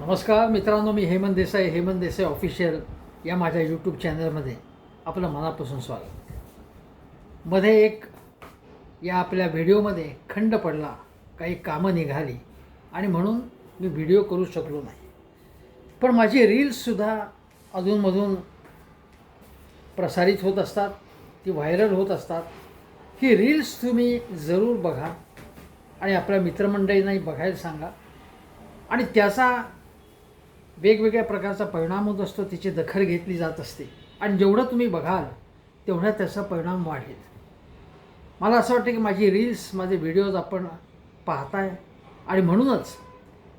नमस्कार मित्रांनो मी हेमंत देसाई हेमंत देसाई ऑफिशियल या माझ्या यूट्यूब चॅनलमध्ये आपलं मनापासून स्वागत. मध्ये एक या आपल्या व्हिडिओमध्ये खंड पडला काही कामं निघाली आणि म्हणून मी व्हिडिओ करू शकलो नाही. पण माझी रील्ससुद्धा अधूनमधून प्रसारित होत असतात ती व्हायरल होत असतात. ही रील्स तुम्ही जरूर बघा आणि आपल्या मित्रमंडळींनाही बघायला सांगा. आणि त्याचा वेगवेगळ्या प्रकारचा परिणाम होत असतो त्याची दखल घेतली जात असते. आणि जेवढं तुम्ही बघाल तेवढा त्याचा परिणाम वाढेल. मला असं वाटतं की माझी रील्स माझे व्हिडिओज आपण पाहताय. आणि म्हणूनच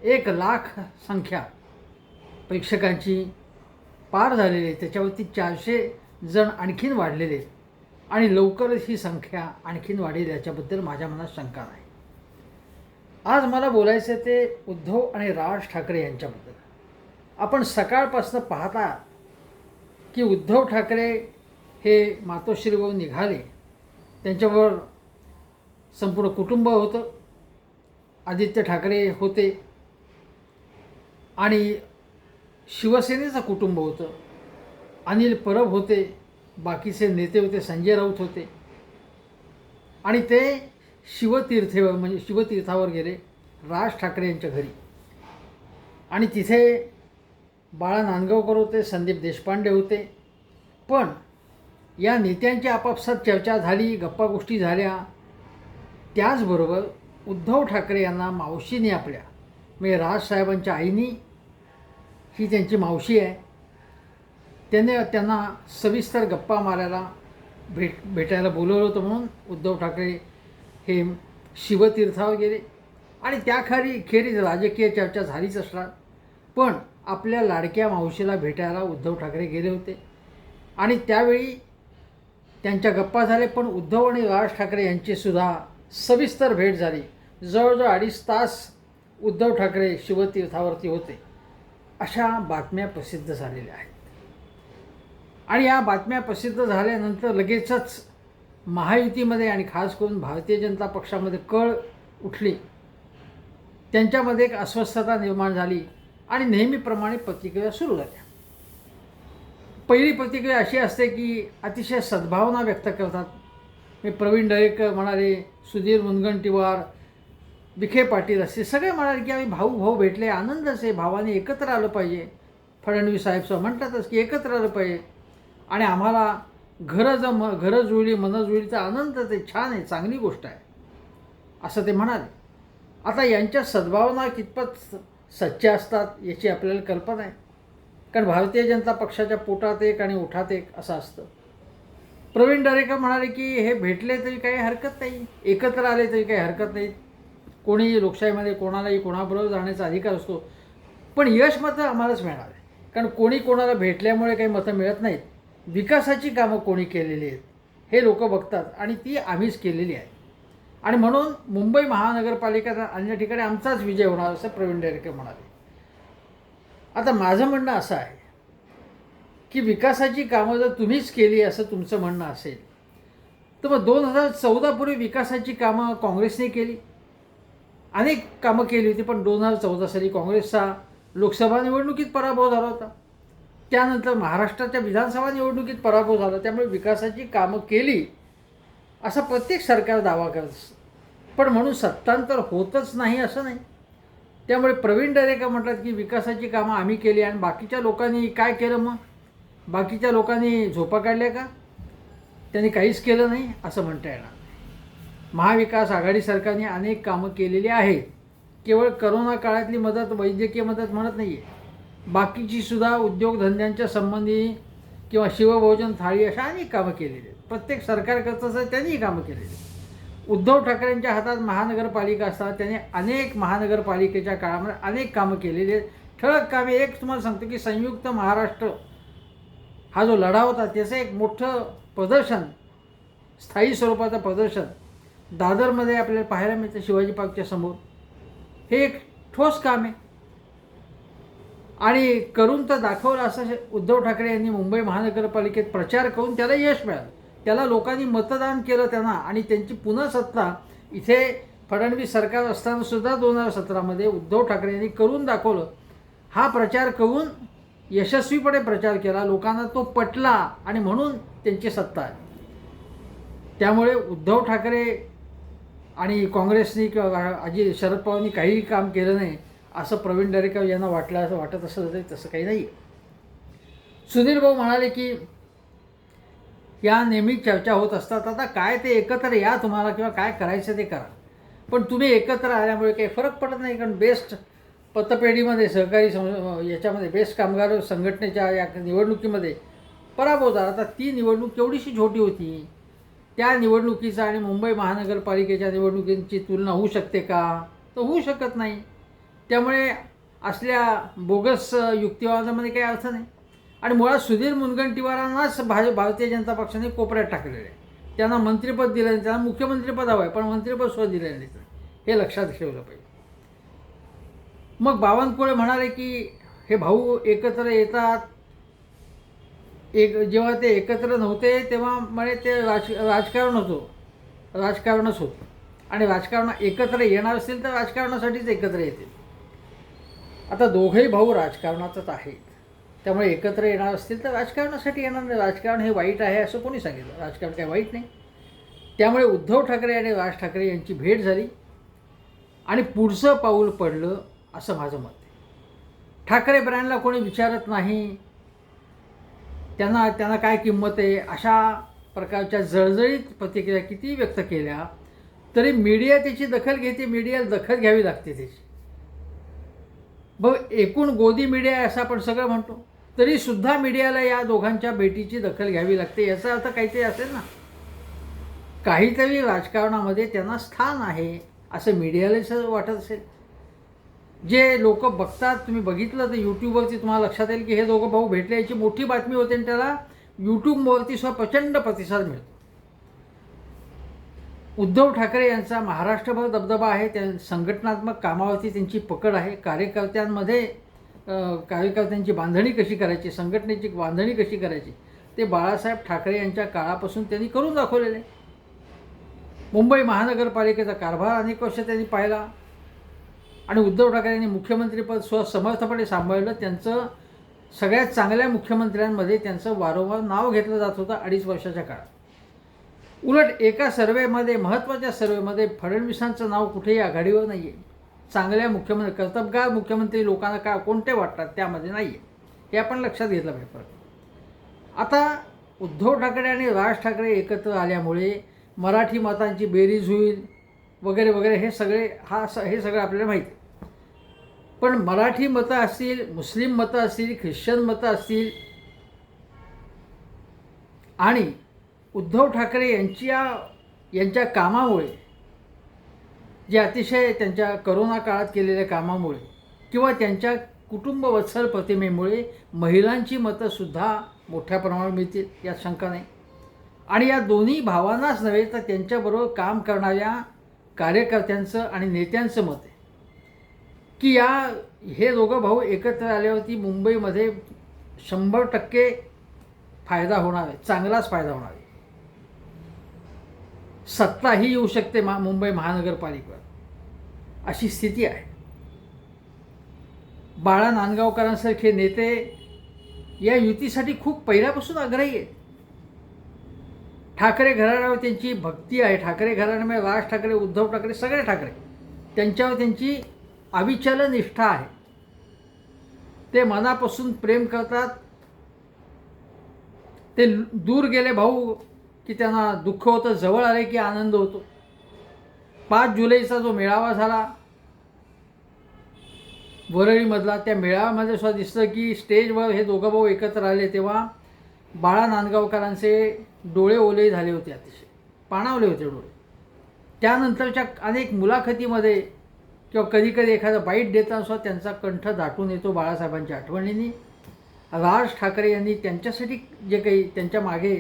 एक लाख संख्या प्रेक्षकांची पार झालेली आहे. त्याच्यावरती चारशे जण आणखीन वाढलेले आणि लवकरच ही संख्या आणखीन वाढेल याच्याबद्दल माझ्या मनात शंका नाही. आज मला बोलायचं ते उद्धव आणि राज ठाकरे यांच्याबद्दल. आपण सकाळपासून पाहता की उद्धव ठाकरे हे मातोश्रीवरून निघाले. त्यांच्यावर संपूर्ण कुटुंब होतं. आदित्य ठाकरे होते. आणि शिवसेनेचं कुटुंब होतं. अनिल परब होते. बाकीचे नेते होते. संजय राऊत होते. आणि ते शिवतीर्थेवर म्हणजे शिवतीर्थावर गेले. राज ठाकरे यांच्या घरी. आणि तिथे बाळा नांदगावकर होते संदीप देशपांडे होते. पण या नेत्यांची आपापसात चर्चा झाली गप्पा गोष्टी झाल्या. त्याचबरोबर उद्धव ठाकरे यांना मावशीने आपल्या म्हणजे राजसाहेबांच्या आईनी ही त्यांची मावशी आहे. त्याने त्यांना सविस्तर गप्पा मारायला भेट भेटायला बोलवलं होतं म्हणून उद्धव ठाकरे हे शिवतीर्थावर गेले. आणि त्याखाली खेरीज राजकीय चर्चा झालीच असणार. पण आपल्या लाडक्या मावशीला भेटायला उद्धव ठाकरे गेले होते. आणि त्यावेळी त्यांच्या गप्पा झाले पण उद्धव आणि राज ठाकरे यांचीसुद्धा सविस्तर भेट झाली. जवळजवळ अडीच तास उद्धव ठाकरे शिवतीर्थावरती होते. अशा बातम्या प्रसिद्ध झालेल्या आहेत. आणि या बातम्या प्रसिद्ध झाल्यानंतर लगेचच महायुतीमध्ये आणि खास करून भारतीय जनता पक्षामध्ये कळ उठली. त्यांच्यामध्ये एक अस्वस्थता निर्माण झाली. आणि नेहमीप्रमाणे प्रतिक्रिया सुरू झाल्या पहिली प्रतिक्रिया अशी असते की अतिशय सद्भावना व्यक्त करतात. मी प्रवीण दरेकर म्हणाले सुधीर मुनगंटीवार विखे पाटील असे सगळे म्हणाले की आम्ही भाऊ भाऊ भेटले आनंदच आहे भावाने एकत्र आलं पाहिजे. फडणवीस साहेबसं म्हणतातच की एकत्र आलं पाहिजे. आणि आम्हाला घरं जम म घरं जुळली मनं जुळली तर आनंद ते छान आहे चांगली गोष्ट आहे. असं ते म्हणाले. आता यांच्या सद्भावना कितपत सच्चे असतात याची आपल्याला कल्पना आहे. कारण भारतीय जनता पक्षाच्या पोटात एक आणि ओठात एक असं असतं. प्रवीण दरेकर म्हणाले की हे भेटले तरी काही हरकत नाही. एकत्र आले तरी काही हरकत नाही. कोणीही लोकशाहीमध्ये कोणालाही कोणाबरोबर जाण्याचा अधिकार असतो. पण यश मात्र आम्हालाच मिळणार आहे. कारण कोणी कोणाला भेटल्यामुळे काही मतं मिळत नाहीत. विकासाची कामं कोणी केलेली आहेत. हे लोक बघतात आणि ती आम्हीच केलेली आहे आणि म्हणून मुंबई महानगरपालिका अन्य ठिकाणी आमचाच विजय होणार असं प्रवीण दरेकर म्हणाले. आता माझं म्हणणं असं आहे की विकासाची कामं जर तुम्हीच केली असं तुमचं म्हणणं असेल तर मग दोन हजार चौदापूर्वी विकासाची कामं काँग्रेसने केली. अनेक कामं केली होती पण दोन हजार चौदा साली काँग्रेसचा लोकसभा निवडणुकीत पराभव झाला होता. त्यानंतर महाराष्ट्राच्या विधानसभा निवडणुकीत पराभव झाला. त्यामुळे विकासाची कामं केली. असा प्रत्येक सरकार दावा करत असतं पण म्हणून सत्तांतर होतच नाही असं नाही. त्यामुळे प्रवीण दरेकर म्हटलं की विकासाची कामं आम्ही केली आणि बाकीच्या लोकांनी काय केलं मग? बाकीच्या लोकांनी झोपा काढल्या का? त्यांनी काहीच केलं नाही असं म्हणता येणार महाविकास आघाडी सरकारने अनेक कामं केलेली आहेत. केवळ करोना काळातली मदत वैद्यकीय मदत म्हणत नाही आहे बाकीची सुद्धा उद्योगधंद्यांच्या संबंधी किंवा शिवभोजन थाळी अशा अनेक कामं केलेली आहेत. प्रत्येक सरकार करत असं त्यांनीही कामं केलेली. उद्धव ठाकरेंच्या हातात महानगरपालिका असतात त्यांनी अनेक महानगरपालिकेच्या काळामध्ये अनेक कामं केलेली आहेत. ठळक कामे एक तुम्हाला सांगतो की संयुक्त महाराष्ट्र हा जो लढा होता त्याचं एक मोठं प्रदर्शन स्थायी स्वरूपाचं प्रदर्शन दादरमध्ये आपल्याला पाहायला मिळतं शिवाजी पार्कच्या समोर. हे एक ठोस काम आहे. आणि करून तर दाखवलं असं उद्धव ठाकरे यांनी मुंबई महानगरपालिकेत प्रचार करून त्याला यश मिळालं. त्याला लोकांनी मतदान केलं त्यांना आणि त्यांची पुन्हा सत्ता इथे फडणवीस सरकार असताना सुद्धा दोन हजार सतरामध्ये उद्धव ठाकरे यांनी करून दाखवलं. हा प्रचार करून यशस्वीपणे प्रचार केला. लोकांना तो पटला आणि म्हणून त्यांची सत्ता आहे त्यामुळे उद्धव ठाकरे आणि काँग्रेसनी किंवा अजित शरद पवारांनी काहीही काम केलं नाही असं प्रवीण दरेकर यांना वाटलं असं वाटत असं तसं काही नाही सुनील भाऊ म्हणाले की या नेहमी चर्चा होत असतात. आता काय ते एकत्र या तुम्हाला किंवा काय करायचं ते करा. पण तुम्ही एकत्र आल्यामुळे काही फरक पडत नाही कारण बेस्ट पतपेढीमध्ये सहकारी सं याच्यामध्ये बेस्ट कामगार संघटनेच्या या निवडणुकीमध्ये पराभव झाला. आता ती निवडणूक केवढीशी छोटी होती? त्या निवडणुकीचा आणि मुंबई महानगरपालिकेच्या निवडणुकींची तुलना होऊ शकते का? तर होऊ शकत नाही. त्यामुळे असल्या बोगस युक्तिवादामध्ये काही अर्थ नाही. आणि मुळात सुधीर मुनगंटीवारांनाच भाज भारतीय जनता पक्षाने कोपऱ्यात टाकलेलं आहे. त्यांना मंत्रिपद दिलं नाही त्यांना मुख्यमंत्रीपद हवं आहे पण मंत्रिपद सुद्धा दिलं नाही हे लक्षात ठेवलं पाहिजे. मग बावनकुळे म्हणाले की हे भाऊ एकत्र येतात. एक जेव्हा ते एकत्र नव्हते तेव्हा म्हणे ते राज राजकारण होतं. राजकारणच होतं. आणि राजकारण एकत्र येणार असेल तर राजकारणासाठीच एकत्र येतील. आता दोघंही भाऊ राजकारणातच आहेत. त्यामुळे एकत्र येणार असतील तर राजकारणासाठी येणार नाही. राजकारण हे वाईट आहे असं कोणी सांगितलं? राजकारण काही वाईट नाही. त्यामुळे उद्धव ठाकरे आणि राज ठाकरे यांची भेट झाली. आणि पुढचं पाऊल पडलं असं माझं मत आहे. ठाकरे ब्रँडला कोणी विचारत नाही. त्यांना त्यांना काय किंमत आहे? अशा प्रकारच्या जळजळीत प्रतिक्रिया किती व्यक्त केल्या तरी मीडिया त्याची दखल घेते मीडियाला दखल घ्यावी लागते त्याची. बघ एकूण गोदी मीडिया आहे असं आपण सगळं म्हणतो. तरीसुद्धा मीडियाला या दोघांच्या भेटीची दखल घ्यावी लागते याचा अर्थ काहीतरी असेल ना. काहीतरी राजकारणामध्ये त्यांना स्थान आहे असं मीडियालाच वाटत असेल. जे लोक बघतात तुम्ही बघितलं तर यूट्यूबवरती तुम्हाला लक्षात येईल की हे दोघं भाऊ भेटले याची मोठी बातमी होते आणि त्याला यूट्यूबवरती सुद्धा प्रचंड प्रतिसाद मिळतो. उद्धव ठाकरे यांचा महाराष्ट्रभर दबदबा आहे त्या संघटनात्मक कामावरती त्यांची पकड आहे कार्यकर्त्यांमध्ये कार्यकर्त्यांची बांधणी कशी करायची संघटनेची बांधणी कशी करायची ते बाळासाहेब ठाकरे यांच्या काळापासून त्यांनी करून दाखवलेले. मुंबई महानगरपालिकेचा कारभार अनेक वर्ष त्यांनी पाहिला. आणि उद्धव ठाकरे यांनी मुख्यमंत्रीपद स्वसमर्थपणे सांभाळलं. त्यांचं सगळ्यात चांगल्या मुख्यमंत्र्यांमध्ये त्यांचं वारंवार नाव घेतलं जात होतं अडीच वर्षाच्या काळात. उलट एका सर्वेमध्ये महत्त्वाच्या सर्वेमध्ये फडणवीसांचं नाव कुठेही आघाडीवर नाही आहे चांगल्या मुख्यमंत्री कर्तबगार मुख्यमंत्री लोकांना का कोणते वाटतात त्यामध्ये नाही आहे हे आपण लक्षात घेतलं पाहिजे परत. आता उद्धव ठाकरे आणि राज ठाकरे एकत्र आल्यामुळे मराठी मतांची बेरीज होईल वगैरे वगैरे हे सगळे हा स हे सगळं आपल्याला माहिती आहे. पण मराठी मतं असतील मुस्लिम मतं असतील ख्रिश्चन मतं असतील आणि उद्धव ठाकरे यांच्या यांच्या कामामुळे जे अतिशय त्यांच्या करोना काळात केलेल्या कामामुळे किंवा त्यांच्या कुटुंब वत्सल प्रतिमेमुळे महिलांची मतंसुद्धा मोठ्या प्रमाणात मिळतील यात शंका नाही. आणि या दोन्ही भावांनाच नव्हे तर त्यांच्याबरोबर काम करणाऱ्या कार्यकर्त्यांचं आणि नेत्यांचं मत आहे. की या हे दोघं भाऊ एकत्र आल्यावरती मुंबईमध्ये शंभर टक्के फायदा होणार आहे चांगलाच फायदा होणार आहे. सत्ता ही येऊ शकते मा मुंबई महानगरपालिकेवर. अशी स्थिती आहे. बाळा नांदगावकरांसारखे नेते या युतीसाठी खूप पहिल्यापासून आग्रही आहेत. ठाकरे घराण्यावर त्यांची भक्ती आहे. ठाकरे घराण्यामुळे राज ठाकरे उद्धव ठाकरे सगळे ठाकरे त्यांच्यावर त्यांची अविचल निष्ठा आहे. ते मनापासून प्रेम करतात. ते दूर गेले भाऊ की त्यांना दुःख होतं जवळ आले की आनंद होतो. पाच जुलैचा जो मेळावा झाला वरळीमधला त्या मेळाव्यामध्ये सुद्धा दिसतं की स्टेजवर हे दोघं भाऊ एकत्र आले तेव्हा बाळा नांदगावकरांचे डोळे ओले झाले होते अतिशय. पाणावले होते डोळे. त्यानंतरच्या अनेक मुलाखतीमध्ये किंवा कधीकधी एखादा बाईट देताना सुद्धा त्यांचा कंठ दाटून येतो बाळासाहेबांच्या आठवणींनी. राज ठाकरे यांनी त्यांच्यासाठी जे काही त्यांच्या मागे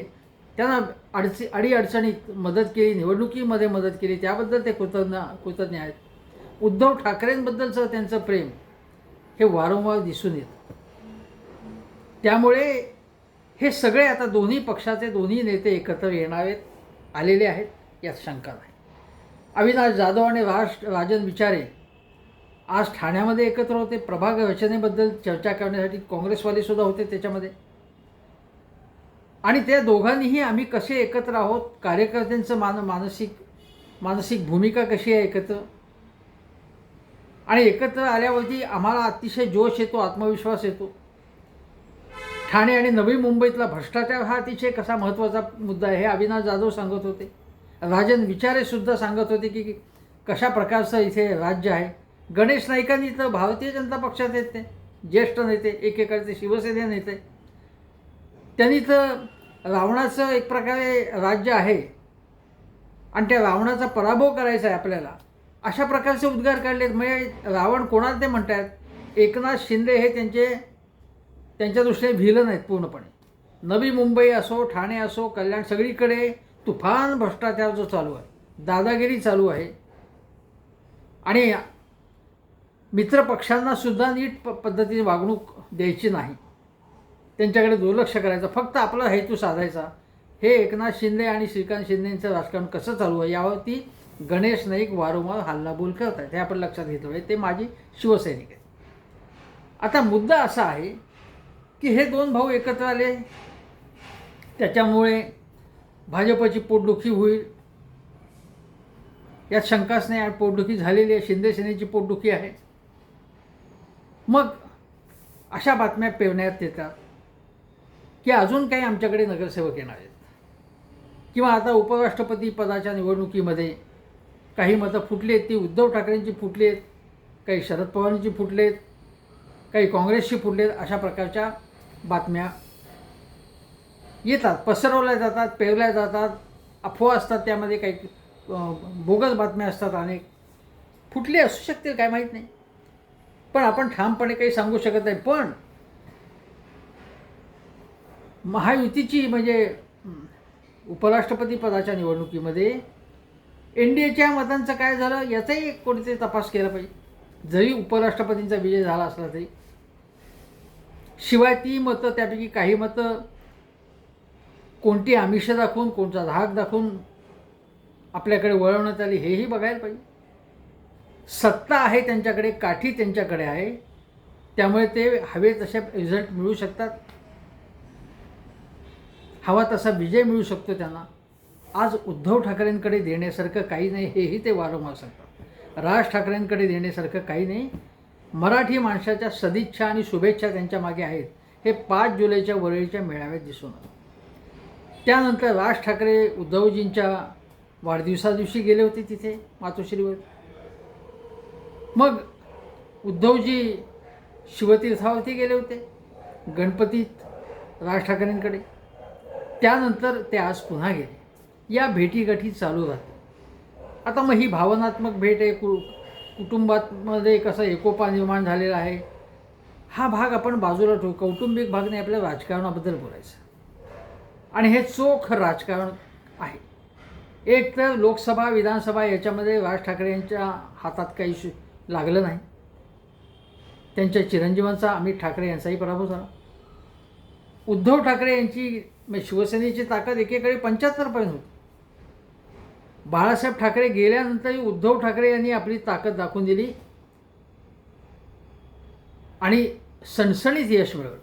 त्यांना अडचणी अडीअडचणीत मदत केली निवडणुकीमध्ये मदत केली त्याबद्दल ते कृतज्ञ कृतज्ञ आहेत. उद्धव ठाकरेंबद्दलचं त्यांचं प्रेम हे वारंवार दिसून येतं. त्यामुळे हे सगळे आता दोन्ही पक्षाचे दोन्ही नेते एकत्र येणार आहेत आलेले आहेत यात शंका नाही. अविनाश जाधव आणि राज राजन विचारे आज ठाण्यामध्ये एकत्र होते. प्रभाग रचनेबद्दल चर्चा करण्यासाठी काँग्रेसवालेसुद्धा होते त्याच्यामध्ये. आणि त्या दोघांनीही आम्ही कसे एकत्र आहोत कार्यकर्त्यांचं मान मानसिक मानसिक भूमिका कशी आहे एकत्र? आणि एकत्र आल्यावरती आम्हाला अतिशय जोश येतो आत्मविश्वास येतो. ठाणे आणि नवी मुंबईतला भ्रष्टाचार हा अतिशय कसा महत्त्वाचा मुद्दा आहे हे अविनाश जाधव सांगत होते. राजन विचारेसुद्धा सांगत होते की कशा प्रकारचं इथे राज्य आहे? गणेश नाईकांनी तर भारतीय जनता पक्षात येते ज्येष्ठ नेते एकेकाळचे शिवसेने नेते त्यांनी तर रावणाचं एक प्रकारे राज्य आहे. आणि त्या रावणाचा पराभव करायचा आहे आपल्याला. अशा प्रकारचे उद्गार काढलेत. म्हणजे रावण कोणाला ते म्हणतात एकनाथ शिंदे हे त्यांचे त्यांच्या दृष्टीने भिलं नाहीत पूर्णपणे. नवी मुंबई असो ठाणे असो कल्याण सगळीकडे तुफान भ्रष्टाचार जो चालू आहे. दादागिरी चालू आहे. आणि मित्रपक्षांना सुद्धा नीट प पद्धतीने वागणूक द्यायची नाही. त्यांच्याकडे दुर्लक्ष करायचं फक्त आपला हेतू साधायचा. हे एकनाथ शिंदे आणि श्रीकांत शिंदेंचं राजकारण कसं चालू आहे यावरती गणेश नाईक वारंवार हल्लाबोल करत आहेत हे आपण लक्षात घेतलं पाहिजे. ते माझी शिवसैनिक आहेत. आता मुद्दा असा आहे की हे दोन भाऊ एकत्र आले त्याच्यामुळे भाजपची पोटदुखी होईल. यात शंकाच नाही आणि पोटदुखी झालेली आहे शिंदे सेनेची पोटदुखी आहे. मग अशा बातम्या पेवण्यात येतात. की अजून काही आमच्याकडे नगरसेवक येणार आहेत. किंवा आता उपराष्ट्रपती पदाच्या निवडणुकीमध्ये काही मतं फुटली आहेत ती उद्धव ठाकरेंची फुटली आहेत काही शरद पवारांची फुटली आहेत काही काँग्रेसची फुटली आहेत अशा प्रकारच्या बातम्या येतात. पसरवल्या जातात पेवल्या जातात अफवा असतात त्यामध्ये काही बोगस बातम्या असतात अनेक. फुटले असू शकतील काय माहीत नाही. पण आपण ठामपणे काही सांगू शकत नाही. पण महायुतीची म्हणजे उपराष्ट्रपतीपदाच्या उपराष्ट्रपती पदाच्या निवडणुकीमध्ये एन डी एच्या मतांचं काय झालं याचाही एक कोणीतरी तपास केला पाहिजे. जरी उपराष्ट्रपतींचा विजय झाला असला तरी. शिवाय ती मतं त्यापैकी काही मतं कोणती आमिष दाखवून कोणता धाक दाखवून आपल्याकडे वळवण्यात आली हेही बघायला पाहिजे. सत्ता आहे त्यांच्याकडे काठी त्यांच्याकडे आहे. त्यामुळे ते हवे तसे रिझल्ट मिळू शकतात. हवा तसा विजय मिळू शकतो त्यांना. आज उद्धव ठाकरेंकडे देण्यासारखं काही नाही हेही ते वारंवार सांगतात. राज ठाकरेंकडे देण्यासारखं काही नाही. मराठी माणसाच्या सदिच्छा आणि शुभेच्छा त्यांच्या मागे आहेत. हे पाच जुलैच्या वरळीच्या मेळाव्यात दिसून आलं. त्यानंतर राज ठाकरे उद्धवजींच्या वाढदिवसादिवशी गेले होते तिथे मातोश्रीवर. मग उद्धवजी शिवतीर्थावरती गेले होते गणपतीत राज ठाकरेंकडे. त्यानंतर ते आज पुन्हा गेले. या भेटीगाठी चालू राहते आता मग ही भावनात्मक भेट आहे कु कुटुंबामध्ये कसं एकोपा निर्माण झालेला आहे हा भाग आपण बाजूला ठेवू. कौटुंबिक भाग नाही आपल्या राजकारणाबद्दल बोलायचं. आणि हे चोख राजकारण आहे. एक तर लोकसभा विधानसभा याच्यामध्ये राज ठाकरे यांच्या हातात काही शु लागलं नाही. त्यांच्या चिरंजीवांचा अमित ठाकरे यांचाही पराभव झाला. उद्धव ठाकरे यांची म्हणजे शिवसेनेची ताकद एकेकाळी पंच्याहत्तरपर्यंत होती. बाळासाहेब ठाकरे गेल्यानंतरही उद्धव ठाकरे यांनी आपली ताकद दाखवून दिली. आणि सणसणीत यश मिळवलं.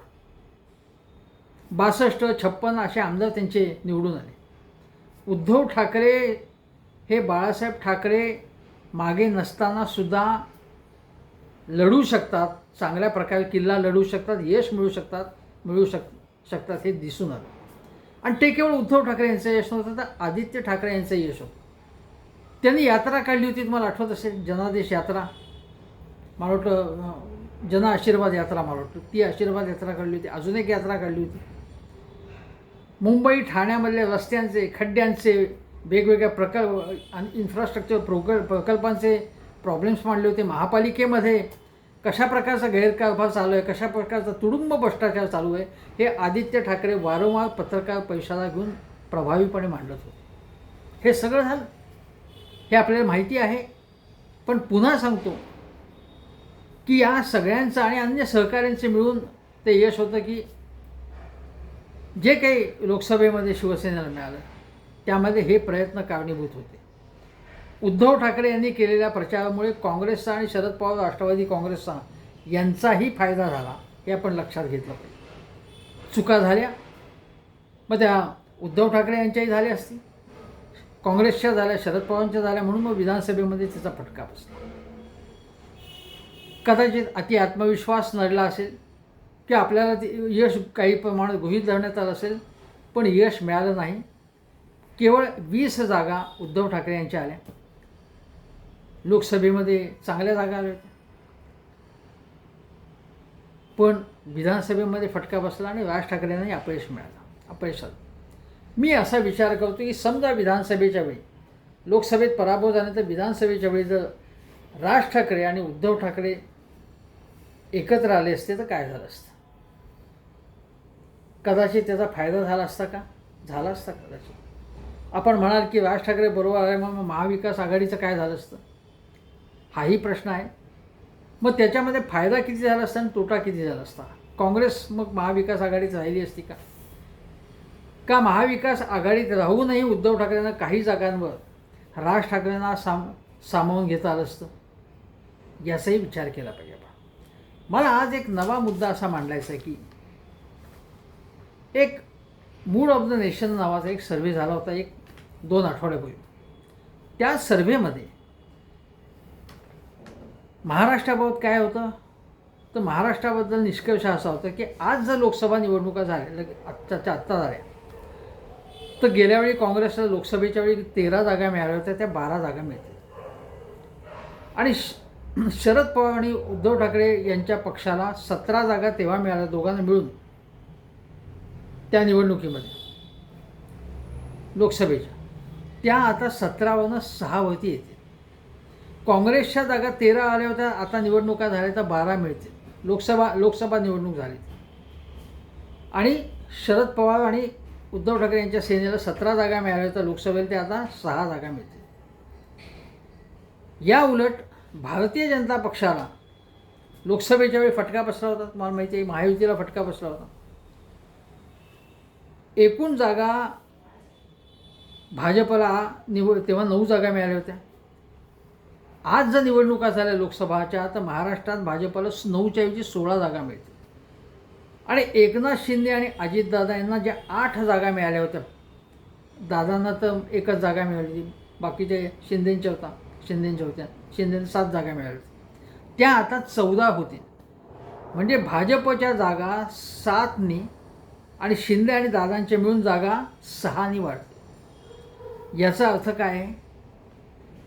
बासष्ट छप्पन असे आमदार त्यांचे निवडून आले. उद्धव ठाकरे हे बाळासाहेब ठाकरे मागे नसताना सुद्धा लढू शकतात चांगल्या प्रकारे किल्ला लढू शकतात यश मिळू शकतात मिळू शक शकतात हे दिसून आलं. आणि ते केवळ उद्धव ठाकरे यांचं यश नव्हतं तर आदित्य ठाकरे यांचं यश होतं. त्यांनी यात्रा काढली होती तुम्हाला आठवत असेल जनादेश यात्रा. मला वाटतं जन आशीर्वाद यात्रा मला वाटतं ती आशीर्वाद यात्रा काढली होती अजून एक यात्रा काढली होती. मुंबई ठाण्यामधल्या रस्त्यांचे खड्ड्यांचे वेगवेगळ्या प्रकल्प आणि इन्फ्रास्ट्रक्चर प्रोकल प्रकल्पांचे प्रॉब्लेम्स मांडले होते. महापालिकेमध्ये कशा प्रकारचा गैरकारभार चालू आहे कशा प्रकारचा तुडुंब भ्रष्टाचार चालू आहे हे आदित्य ठाकरे वारंवार पत्रकार परिषदा घेऊन प्रभावीपणे मांडत होते. हे सगळं झालं. हे आपल्याला माहिती आहे. पण पुन्हा सांगतो की या सगळ्यांचं आणि अन्य सहकाऱ्यांचे मिळून ते यश होतं की जे काही लोकसभेमध्ये शिवसेनेला मिळालं त्यामध्ये हे प्रयत्न कारणीभूत होते. उद्धव ठाकरे यांनी केलेल्या प्रचारामुळे काँग्रेसचा आणि शरद पवार राष्ट्रवादी काँग्रेसचा यांचाही फायदा झाला हे आपण लक्षात घेतलं पाहिजे. चुका झाल्या. मग त्या उद्धव ठाकरे यांच्याही झाल्या असतील. काँग्रेसच्या झाल्या शरद पवारांच्या झाल्या म्हणून मग विधानसभेमध्ये त्याचा फटका बसला. कदाचित अति आत्मविश्वास नडला असेल की आपल्याला ते यश काही प्रमाणात गृहीत धरण्यात आलं असेल पण यश मिळालं नाही. केवळ वीस जागा उद्धव ठाकरे यांच्या आल्या. लोकसभेमध्ये चांगल्या जागा आल्या होत्या. पण विधानसभेमध्ये फटका बसला आणि राज ठाकरेंनाही अपयश मिळालं. अपयश आलं. मी असा विचार करतो की समजा विधानसभेच्या वेळी लोकसभेत पराभव झाल्यानंतर विधानसभेच्या वेळी जर राज ठाकरे आणि उद्धव ठाकरे एकत्र आले असते तर काय झालं असतं? कदाचित त्याचा फायदा झाला असता का? झाला असता कदाचित. आपण म्हणाल की राज ठाकरे बरोबर आले मग महाविकास आघाडीचं काय झालं असतं? हाही प्रश्न आहे. मग त्याच्यामध्ये फायदा किती झाला असता आणि तोटा किती झाला असता? काँग्रेस मग महाविकास आघाडीत राहिली असती का? का महाविकास आघाडीत राहूनही उद्धव ठाकरेंना काही जागांवर राज ठाकरेंना साम सामावून घेता आलं असतं? याचाही विचार केला पाहिजे आपण मला आज एक नवा मुद्दा असा मांडायचा आहे की एक मूड ऑफ द नेशन नावाचा एक सर्वे झाला होता एक दोन आठवड्यापूर्वी. त्या सर्व्हेमध्ये महाराष्ट्राबाबत काय होतं? तर महाराष्ट्राबद्दल निष्कर्ष असा होता की आज जर लोकसभा निवडणुका झाल्या आत्ताच्या आत्ता झाल्या तर गेल्या वेळी काँग्रेसला लोकसभेच्या वेळी तेरा जागा मिळाल्या होत्या त्या बारा जागा मिळतील. आणि श- शरद पवार आणि उद्धव ठाकरे यांच्या पक्षाला सतरा जागा तेव्हा मिळाल्या दोघांना मिळून त्या निवडणुकीमध्ये लोकसभेच्या. त्या आता सतरावरनं सहावरती येतील. काँग्रेसच्या जागा तेरा आल्या होत्या आता निवडणुका झाल्या तर बारा मिळतील. लोकसभा लोकसभा निवडणूक झाली. आणि शरद पवार आणि उद्धव ठाकरे यांच्या सेनेला सतरा जागा मिळाल्या होत्या लोकसभेला ते आता सहा जागा मिळतील. या उलट भारतीय जनता पक्षाला लोकसभेच्या वेळी फटका बसला होता तुम्हाला माहिती आहे महायुतीला फटका बसला होता. एकूण जागा भाजपला निवड तेव्हा नऊ जागा मिळाल्या होत्या. आज जर निवडणुका झाल्या लोकसभाच्या तर महाराष्ट्रात भाजपला नऊच्या ऐवजी सोळा जागा मिळतील. आणि एकनाथ शिंदे आणि अजितदादा यांना ज्या आठ जागा मिळाल्या होत्या दादांना तर एकच जागा मिळाली बाकीचे शिंदेंच्या होता शिंदेंच्या होत्या शिंदेंना सात जागा मिळाल्या होत्या. त्या आता चौदा होतील. म्हणजे भाजपच्या जागा सातनी आणि शिंदे आणि दादांच्या मिळून जागा सहानी वाढतील. याचा अर्थ काय आहे?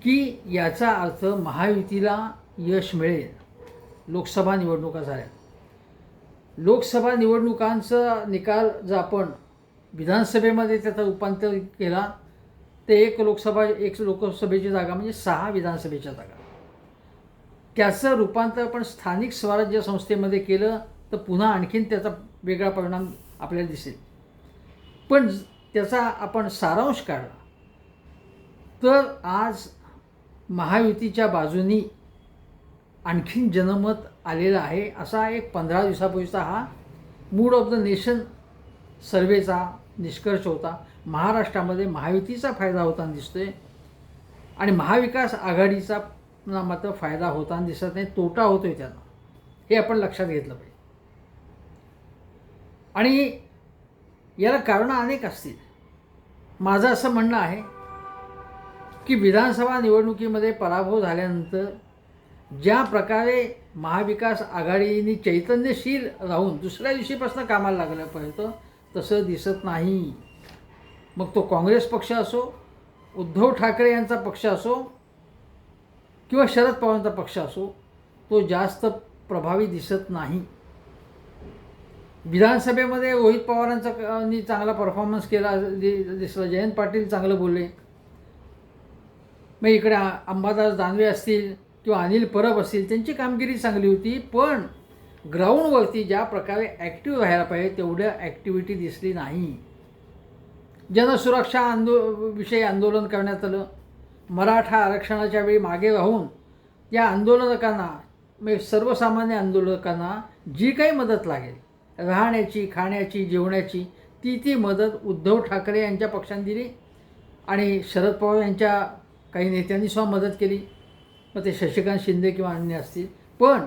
की याचा अर्थ महायुतीला यश मिळेल. लोकसभा निवडणुका झाल्या. लोकसभा निवडणुकांचा निकाल जर आपण विधानसभेमध्ये त्याचा रूपांतर केला ते एक लोकसभा एक लोकसभेची जागा म्हणजे सहा विधानसभेच्या जागा. त्याचं रूपांतर आपण स्थानिक स्वराज्य संस्थेमध्ये केलं तर पुन्हा आणखीन त्याचा वेगळा परिणाम आपल्याला दिसेल. पण त्याचा आपण सारांश काढला. तर आज महायुतीच्या बाजूनी आणखीन जनमत आलेलं आहे. असा एक पंधरा दिवसापूर्वीचा हा मूड ऑफ द नेशन सर्वेचा निष्कर्ष होता. महाराष्ट्रामध्ये महायुतीचा फायदा होताना दिसतोय आणि महाविकास आघाडीचा ना मात्र फायदा होताना दिसत नाही तोटा होतोय त्यांना. हे आपण लक्षात घेतलं पाहिजे. आणि याला कारणं अनेक असतील. माझं असं म्हणणं आहे की विधानसभा निवडणुकीमध्ये पराभव झाल्यानंतर ज्या प्रकारे महाविकास आघाडीने चैतन्यशील राहून दुसऱ्या दिवशीपासून कामाला लागलं पाहिजे तसं दिसत नाही. मग तो काँग्रेस पक्ष असो उद्धव ठाकरे यांचा पक्ष असो किंवा शरद पवारांचा पक्ष असो तो जास्त प्रभावी दिसत नाही. विधानसभेमध्ये रोहित पवारांचा नी चांगला परफॉर्मन्स केला दिसला. जयंत पाटील चांगलं बोलले. मग इकडे अंबादास दानवे असतील किंवा अनिल परब असतील त्यांची कामगिरी चांगली होती पण ग्राउंडवरती ज्या प्रकारे ॲक्टिव्ह राहायला पाहिजे तेवढ्या ॲक्टिव्हिटी दिसली नाही. जनसुरक्षा आंदो विषयी आंदोलन करण्यात आलं मराठा आरक्षणाच्या वेळी मागे राहून या आंदोलकांना म्हणजे सर्वसामान्य आंदोलकांना जी काही मदत लागेल राहण्याची खाण्याची जेवण्याची ती ती मदत उद्धव ठाकरे यांच्या पक्षाने दिली आणि शरद पवार यांच्या काही नेत्यांनी सुद्धा मदत केली. मग ते शशिकांत शिंदे किंवा अन्य असतील. पण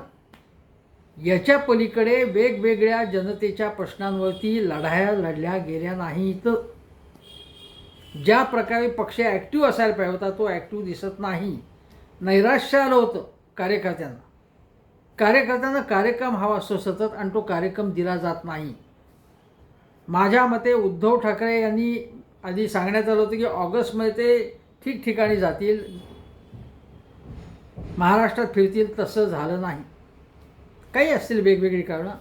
याच्या पलीकडे वेगवेगळ्या जनतेच्या प्रश्नांवरती लढाया लढल्या गेल्या नाहीत. ज्या प्रकारे पक्ष ॲक्टिव्ह असायला पाहिजे होता तो ॲक्टिव्ह दिसत नाही. नैराश्य आलं होतं कार्यकर्त्यांना. कार्यकर्त्यांना कार्यक्रम हवा असतो सतत आणि तो कार्यक्रम दिला जात नाही. माझ्या मते उद्धव ठाकरे यांनी आधी सांगण्यात आलं होतं की ऑगस्टमध्ये ते ठिकठिकाणी जातील. महाराष्ट्रात फिरतील तसं झालं नाही. काही असतील वेगवेगळी कारणं.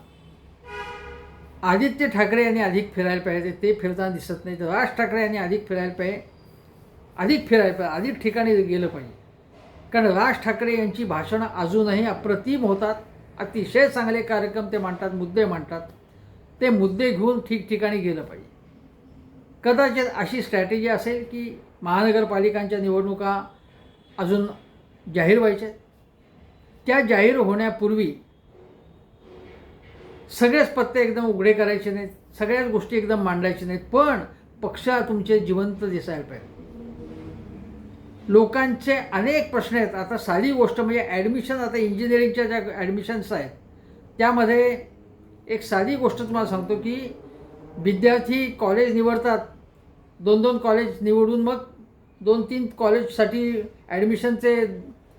आदित्य ठाकरे यांनी अधिक फिरायला पाहिजे ते फिरताना दिसत नाही. तर राज ठाकरे यांनी अधिक फिरायला पाहिजे अधिक फिरायला पाहिजे अधिक ठिकाणी गेलं पाहिजे. कारण राज ठाकरे यांची भाषणं अजूनही अप्रतिम होतात. अतिशय चांगले कार्यक्रम ते मांडतात मुद्दे मांडतात. ते मुद्दे घेऊन ठिकठिकाणी गेलं पाहिजे. कदाचित अशी स्ट्रॅटेजी असेल की महानगरपालिकांच्या निवडणुका अजून जाहीर व्हायच्या त्या जाहीर होण्यापूर्वी सगळेच पत्ते एकदम उघडे करायचे नाहीत सगळ्याच गोष्टी एकदम मांडायच्या नाहीत पण पक्ष तुमचे जिवंत दिसायला पाहिजे. लोकांचे अनेक प्रश्न आहेत. आता साधी गोष्ट म्हणजे ॲडमिशन आता इंजिनिअरिंगच्या ज्या ॲडमिशन्स आहेत त्यामध्ये एक साधी गोष्ट तुम्हाला सांगतो की विद्यार्थी कॉलेज निवडतात दोन दोन कॉलेज निवडून मग दोन तीन कॉलेजसाठी ॲडमिशनचे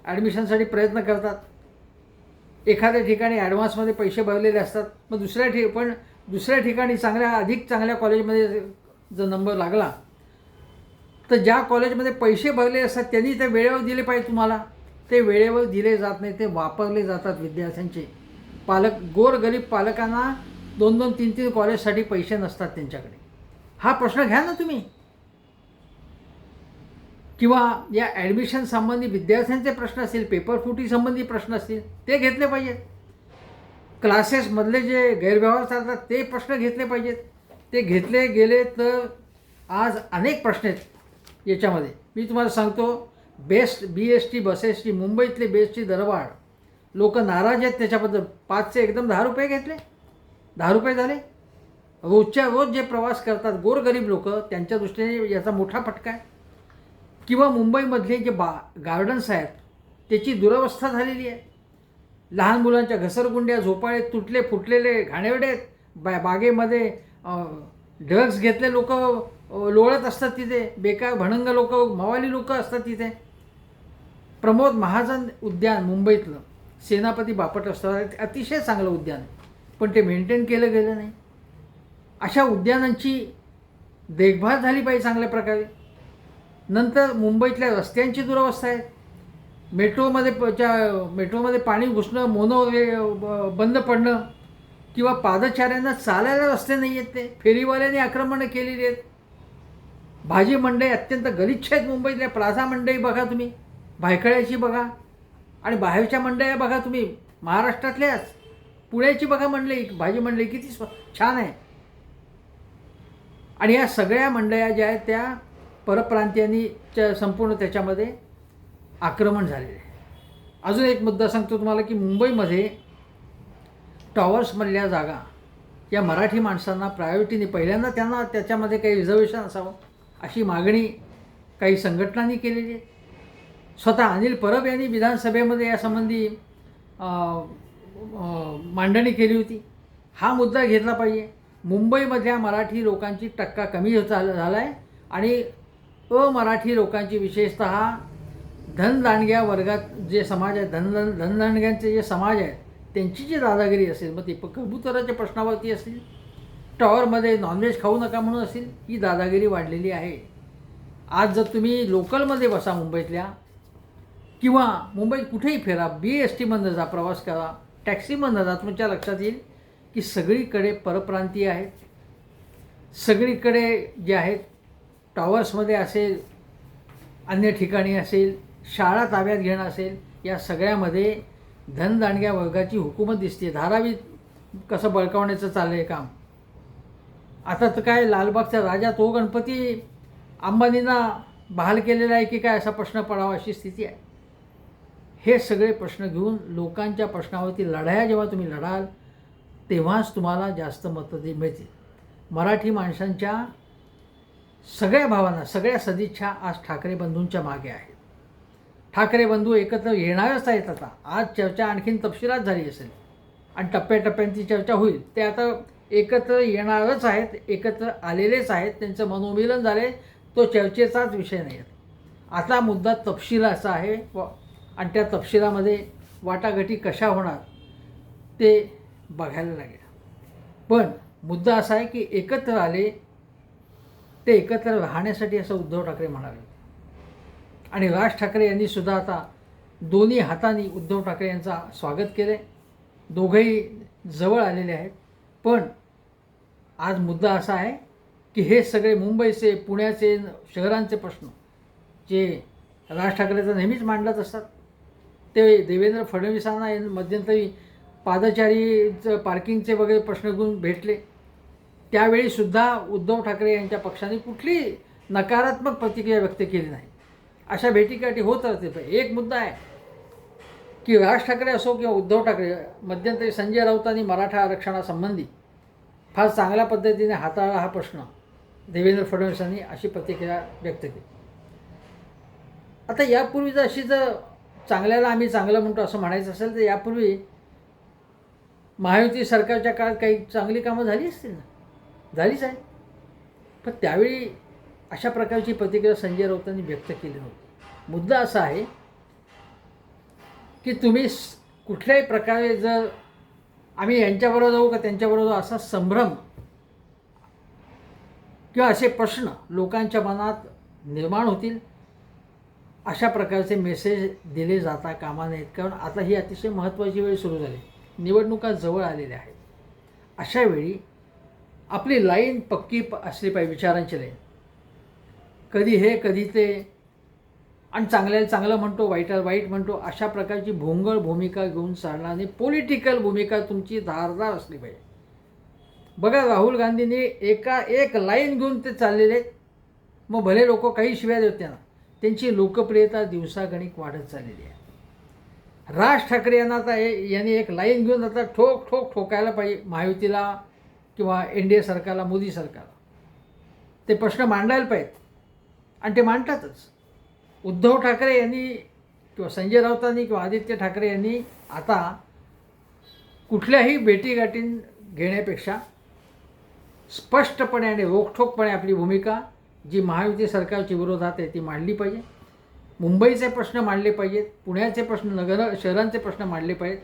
ॲडमिशनसाठी प्रयत्न करतात. एखाद्या ठिकाणी ॲडव्हान्समध्ये पैसे भरलेले असतात मग दुसऱ्या ठिक पण दुसऱ्या ठिकाणी चांगल्या अधिक चांगल्या कॉलेजमध्ये जर नंबर लागला तर ज्या कॉलेजमध्ये पैसे भरले असतात त्यांनी ते वेळेवर दिले पाहिजे तुम्हाला. ते वेळेवर दिले जात नाही ते वापरले जातात विद्यार्थ्यांचे. पालक गोरगरीब पालकांना दोन दोन तीन तीन कॉलेजसाठी पैसे नसतात त्यांच्याकडे. हा प्रश्न घ्या ना तुम्ही. किंवा या ॲडमिशन संबंधी विद्यार्थ्यांचे प्रश्न असतील पेपर फुटी संबंधी प्रश्न असतील ते घेतले पाहिजेत क्लासेसमधले जे गैरव्यवहार चालतात ते प्रश्न घेतले पाहिजेत. ते घेतले गेले तर आज अनेक प्रश्न आहेत याच्यामध्ये. मी तुम्हाला सांगतो बेस्ट बी एस टी बसेसची मुंबईतली बेस्टची दरवाढ. लोक नाराज आहेत त्याच्याबद्दल. पाचशे एकदम दहा रुपये घेतले. दहा रुपये झाले. रोजच्या रोज जे प्रवास करतात गोरगरीब लोक त्यांच्या दृष्टीने याचा मोठा फटका आहे. किंवा मुंबईमधले जे बा गार्डन्स आहेत त्याची दुरवस्था झालेली आहे. लहान मुलांच्या घसरगुंड्या झोपाळे तुटले फुटलेले घाणेरडे आहेत. बा बागेमध्ये ड्रग्ज घेतले लोक लोळत असतात तिथे. बेकार भणंग लोक मवाली लोक असतात तिथे. प्रमोद महाजन उद्यान मुंबईतलं. सेनापती बापट असतात. अतिशय चांगलं उद्यान पण ते मेंटेन केलं गेलं नाही. अशा उद्यानांची देखभाल झाली पाहिजे चांगल्या प्रकारे. नंतर मुंबईतल्या रस्त्यांची दुरावस्था आहे. मेट्रोमध्ये प- मेट्रोमध्ये पाणी घुसणं मोनो ब- बंद पडणं किंवा पादचाऱ्यांना चालायला रस्ते नाही आहेत ते. फेरीवाल्यांनी आक्रमणं केलेली आहेत. भाजी मंडई अत्यंत गलिच्छ आहेत मुंबईतल्या. प्लाझा मंडई बघा तुम्ही. भायखळ्याची बघा. आणि बाहेरच्या मंडया बघा तुम्ही. महाराष्ट्रातल्याच. पुण्याची बघा मंडळी भाजी मंडई किती स्व छान आहे. आणि या सगळ्या मंडया ज्या आहेत त्या परप्रांतीयांनीच्या संपूर्ण त्याच्यामध्ये आक्रमण झालेले. आहे अजून एक मुद्दा सांगतो तुम्हाला की मुंबईमध्ये टॉवर्समधल्या जागा या मराठी माणसांना प्रायोरिटीने पहिल्यांदा त्यांना त्याच्यामध्ये काही रिझर्वेशन असावं अशी मागणी काही संघटनांनी केलेली आहे. स्वतः अनिल परब यांनी विधानसभेमध्ये यासंबंधी मांडणी केली होती. हा मुद्दा घेतला पाहिजे. मुंबईमधल्या मराठी लोकांची टक्का कमी होत झाला आहे आणि अमराठी लोकांची विशेषत धनदांडग्या वर्गात जे समाज आहे धन धनदांडग्यांचे जे समाज आहेत त्यांची जी दादागिरी असेल मग ती प- कबुतराच्या प्रश्नावरती असेल टॉवरमध्ये नॉनव्हेज खाऊ नका म्हणून असेल ही दादागिरी वाढलेली आहे. आज जर तुम्ही लोकलमध्ये बसा मुंबईतल्या किंवा मुंबईत कुठेही फिरा बी एस टीमधनं जा प्रवास करा टॅक्सीमधनं जा तुमच्या लक्षात येईल की सगळीकडे परप्रांतीय आहेत. सगळीकडे जे आहेत टॉवर्समध्ये असेल अन्य ठिकाणी असेल शाळा ताब्यात घेणं असेल या सगळ्यामध्ये धनदांडग्या वर्गाची हुकूमत दिसते. धारावी कसं बळकावण्याचं चाललं आहे काम? आता तर काय लालबागचा राजा तो गणपती अंबानींना बहाल केलेला आहे की काय असा प्रश्न पडावा अशी स्थिती आहे. हे सगळे प्रश्न घेऊन लोकांच्या प्रश्नावरती लढाया जेव्हा तुम्ही लढाल तेव्हाच तुम्हाला जास्त मतं मिळतील मराठी माणसांच्या सगळ्या भावांना सगळ्या सदिच्छा आज ठाकरे बंधूंच्या मागे आहेत. ठाकरे बंधू एकत्र येणारच आहेत आता. आज चर्चा आणखीन तपशिलात झाली असेल. आणि टप्प्याटप्प्यांची चर्चा होईल. ते आता एकत्र येणारच आहेत एकत्र आलेलेच आहेत. त्यांचं मनोमिलन झाले तो चर्चेचाच विषय नाही आहे. आता मुद्दा तपशिलाचा आहे. व आणि त्या तपशिलामध्ये वाटाघाटी कशा होणार ते बघायला लागेल. पण मुद्दा असा आहे की एकत्र आले ते एकत्र राहण्यासाठी असं उद्धव ठाकरे म्हणाले. आणि राज ठाकरे यांनी सुद्धा आता दोन्ही हातांनी उद्धव ठाकरे यांचा स्वागत केले दोघंही जवळ आलेले आहेत. पण आज मुद्दा असा आहे की हे सगळे मुंबईचे पुण्याचे शहरांचे प्रश्न जे राज ठाकरे नेहमीच मांडत असतात ते देवेंद्र फडणवीसांना मध्यंतरी पादचारीचं पार्किंगचे वगैरे प्रश्न घेऊन भेटले. त्यावेळीसुद्धा उद्धव ठाकरे यांच्या पक्षाने कुठली नकारात्मक प्रतिक्रिया व्यक्त केली नाही. अशा भेटीगाठी होत राहते पण एक मुद्दा आहे की राज ठाकरे असो किंवा उद्धव ठाकरे मध्यंतरी संजय राऊतांनी मराठा आरक्षणासंबंधी फार चांगल्या पद्धतीने हाताळला हा प्रश्न देवेंद्र फडणवीसांनी अशी प्रतिक्रिया व्यक्त केली. आता यापूर्वी जर अशी जर चांगल्याला आम्ही चांगलं म्हणतो असं म्हणायचं असेल तर यापूर्वी महायुती सरकारच्या काळात काही चांगली कामं झाली असतील ना? झालीच आहे. पण त्यावेळी अशा प्रकारची प्रतिक्रिया संजय राऊतांनी व्यक्त केली नव्हती. मुद्दा असा आहे की तुम्ही कुठल्याही प्रकारे जर आम्ही यांच्याबरोबर जाऊ का त्यांच्याबरोबर जाऊ असा संभ्रम किंवा असे प्रश्न लोकांच्या मनात निर्माण होतील अशा प्रकारचे मेसेज दिले जाता कामा नयेत. कारण आता ही अतिशय महत्त्वाची वेळ सुरू झाली. निवडणुका जवळ आलेल्या आहेत. अशा वेळी आपली लाईन पक्की प असली पाहिजे विचारांची लाईन. कधी हे कधी ते. आणि चांगल्याला चांगलं म्हणतो वाईटाला वाईट म्हणतो अशा प्रकारची भोंगळ भूमिका घेऊन चालणार आणि पॉलिटिकल भूमिका तुमची धारदार असली पाहिजे. बघा राहुल गांधींनी एका एक लाईन घेऊन ते चाललेले. आहेत. मग भले लोक काही शिव्या देत त्यांना त्यांची लोकप्रियता दिवसागणिक वाढत चाललेली आहे. राज ठाकरे यांना आता हे यांनी एक लाईन घेऊन आता ठोक ठोक ठोकायला पाहिजे. महायुतीला किंवा एन डी ए सरकारला मोदी सरकारला. ते प्रश्न मांडायला पाहिजेत. आणि ते मांडतातच. उद्धव ठाकरे यांनी किंवा संजय राऊतांनी किंवा आदित्य ठाकरे यांनी आता कुठल्याही भेटीगाठी घेण्यापेक्षा स्पष्टपणे आणि रोखठोकपणे आपली भूमिका जी महायुती सरकारच्या विरोधात आहे ती मांडली पाहिजे. मुंबईचे प्रश्न मांडले पाहिजेत पुण्याचे प्रश्न नगर शहरांचे प्रश्न मांडले पाहिजेत.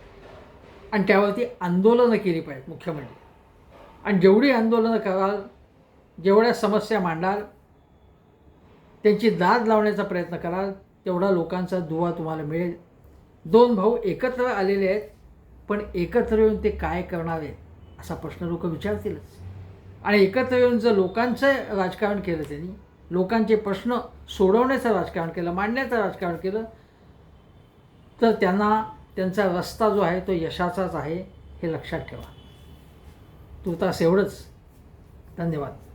आणि त्यावरती आंदोलनं केली पाहिजेत मुख्यमंत्री. आणि जेवढी आंदोलनं कराल जेवढ्या समस्या मांडाल त्यांची दाद लावण्याचा प्रयत्न कराल तेवढा लोकांचा दुवा तुम्हाला मिळेल. दोन भाऊ एकत्र आलेले आहेत पण एकत्र येऊन ते काय करणार आहेत असा प्रश्न लोक विचारतीलच. आणि एकत्र येऊन जर लोकांचं राजकारण केलं त्यांनी लोकांचे प्रश्न सोडवण्याचं राजकारण केलं मांडण्याचं राजकारण केलं तर त्यांना त्यांचा रस्ता जो आहे तो यशाचाच आहे हे लक्षात ठेवा. तुर्तास एवढंच. धन्यवाद.